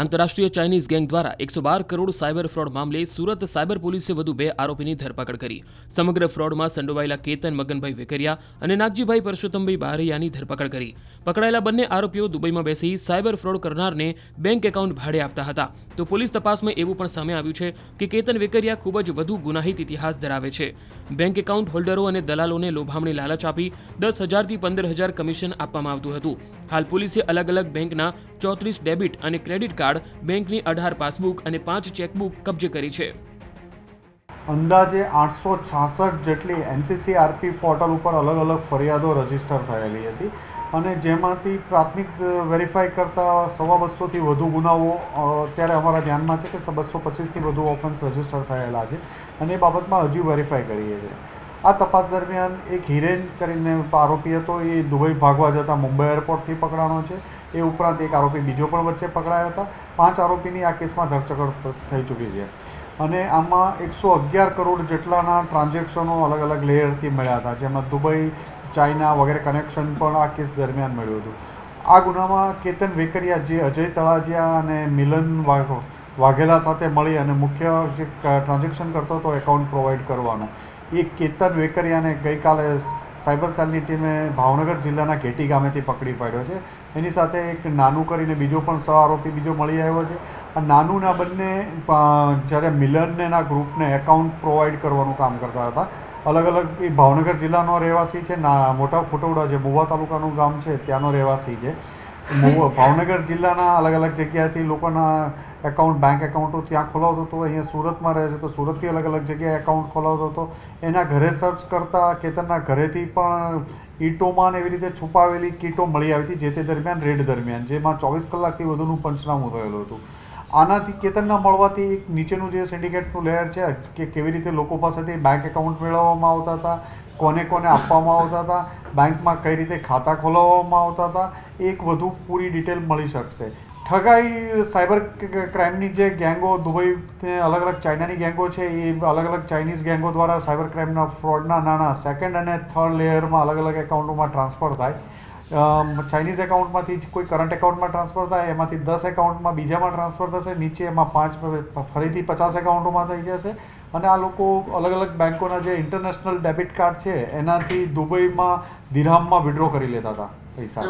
આંતરરાષ્ટ્રીય Chinese gang દ્વારા એકસો બાર કરોડ સાયબર ફ્રોડ મામલે સુરત સાયબર પોલીસે વધુ બે આરોપીની ધરપકડ કરી. સમગ્ર ફ્રોડમાં સંડોવાયેલા કેતન, મગનભાઈ વેકરિયા અને નાગજીભાઈ પરસોત્તમભાઈ બારૈયાની ધરપકડ કરી. પકડાયેલા બંને આરોપીઓ દુબઈમાં બેસી સાયબર ફ્રોડ કરનારને બેંક એકાઉન્ટ ભાડે આપતા હતા. તો પોલીસ તપાસમાં એવું પણ સામે આવ્યું છે કે કેતન વેકરિયા ખૂબ જ વધુ ગુનાહિત ઇતિહાસ ધરાવે છે. બેંક એકાઉન્ટ હોલ્ડરો અને દલાલોને લોભામણી લાલચ આપી દસ હજારથી પંદર હજાર કમિશન આપવામાં આવતું હતું. હાલ પોલીસે અલગ અલગ બેંકના ચોત્રીસ ડેબિટ અને ક્રેડિટ કાર્ડ, બેંકની અઢાર પાસબુક અને પાંચ ચેકબુક કબજે કરી છે. અંદાજે આઠસો છાસઠ જેટલી એનસીસીઆરપી પોર્ટલ ઉપર અલગ અલગ ફરિયાદો રજિસ્ટર થયેલી હતી અને જેમાંથી પ્રાથમિક વેરીફાઈ કરતા સવા બસોથી વધુ ગુનાઓ અત્યારે અમારા ધ્યાનમાં છે કે બસો પચીસથી વધુ ઓફેન્સ રજિસ્ટર થયેલા છે અને એ બાબતમાં હજી વેરીફાઈ કરીએ છીએ. આ તપાસ દરમિયાન એક હિરેન કરીને આરોપી હતો. એ દુબઈ ભાગવા જતા મુંબઈ એરપોર્ટથી પકડાનો છે. એ ઉપરાંત એક આરોપી બીજો પણ વચ્ચે પકડાયા હતા. પાંચ આરોપીની આ કેસમાં ધરપકડ થઈ ચૂકી છે. અને આમાં એકસો અગિયાર કરોડ જેટલાના ટ્રાન્ઝેક્શનો અલગ અલગ લેયરથી મળ્યા હતા. જેમાં દુબઈ, ચાઇના વગેરે કનેક્શન પણ આ કેસ દરમિયાન મળ્યું હતું. આ ગુનામાં કેતન વેકરિયા, જે અજય તળાજિયા અને મિલન વાઘ, વાઘેલા સાથે મળી અને મુખ્ય જે ટ્રાન્ઝેક્શન કરતો હતો, એકાઉન્ટ પ્રોવાઈડ કરવાનો. એ કેતન વેકરિયાને ગઈકાલે સાયબર સેલની ટીમે ભાવનગર જિલ્લાના ઘેટી ગામેથી પકડી પાડ્યો છે. એની સાથે એક નાનું કરીને બીજો પણ સહ આરોપી બીજો મળી આવ્યો છે. આ નાનુંના બંને જ્યારે મિલનને એના ગ્રુપને એકાઉન્ટ પ્રોવાઈડ કરવાનું કામ કરતા હતા. અલગ અલગ એ ભાવનગર જિલ્લાનો રહેવાસી છે. ના, મોટા ફોટોડા જે મુવા તાલુકાનું ગામ છે, ત્યાંનો રહેવાસી છે. ભાવનગર જિલ્લાના અલગ અલગ જગ્યાએથી લોકોના એકાઉન્ટ બેંક એકાઉન્ટો ત્યાં ખોલાવતો હતો. અહીંયા સુરતમાં રહે છે તો સુરતથી અલગ અલગ જગ્યાએ એકાઉન્ટ ખોલાવતો હતો. એના ઘરે સર્ચ કરતાં કેતનના ઘરેથી પણ ઈટોમાં એવી રીતે છુપાવેલી કીટો મળી આવી હતી, જે તે દરમિયાન રેડ દરમિયાન, જેમાં ચોવીસ કલાકથી વધુનું પંચનામું થયેલું હતું. આનાથી કેતનના મળવાથી એક નીચેનું જે સિન્ડિકેટનું લેયર છે, કે કેવી રીતે લોકો પાસેથી બેંક એકાઉન્ટ મેળવવામાં આવતા હતા, કોને કોને આપવામાં આવતા હતા બેંકમાં કઈ રીતે ખાતા ખોલાવવામાં આવતા હતા, એક વધુ પૂરી ડિટેલ મળી શકશે. ઠગાઈ સાયબર ક્રાઇમની જે ગેંગો દુબઈ અલગ અલગ ચાઇનાની ગેંગો છે, એ અલગ અલગ ચાઇનીઝ ગેંગો દ્વારા સાયબર ક્રાઇમના ફ્રોડના નાણાં સેકન્ડ અને થર્ડ લેયરમાં અલગ અલગ એકાઉન્ટોમાં ટ્રાન્સફર થાય. ચાઇનીઝ એકાઉન્ટમાંથી જ કોઈ કરંટ એકાઉન્ટમાં ટ્રાન્સફર થાય એમાંથી દસ એકાઉન્ટમાં બીજામાં ટ્રાન્સફર થશે નીચે એમાં પાંચ ફરીથી પચાસ એકાઉન્ટોમાં થઈ જશે. અને આ લોકો અલગ અલગ બેંકોના જે ઇન્ટરનેશનલ ડેબિટ કાર્ડ છે એનાથી દુબઈમાં દિરહામમાં વિડ્રો કરી લેતા હતા પૈસા.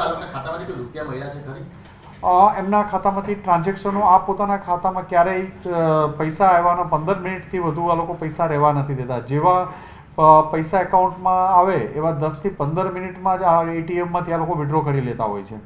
એમના ખાતામાંથી ટ્રાન્ઝેક્શનો આ પોતાના ખાતામાં ક્યારેય પૈસા આવવાના પંદર મિનિટથી વધુ આ લોકો પૈસા રહેવા નથી દેતા. જેવા પૈસા એકાઉન્ટમાં આવે એવા દસથી પંદર મિનિટમાં જ આ એટીએમમાંથી આ લોકો વિડ્રો કરી લેતા હોય છે.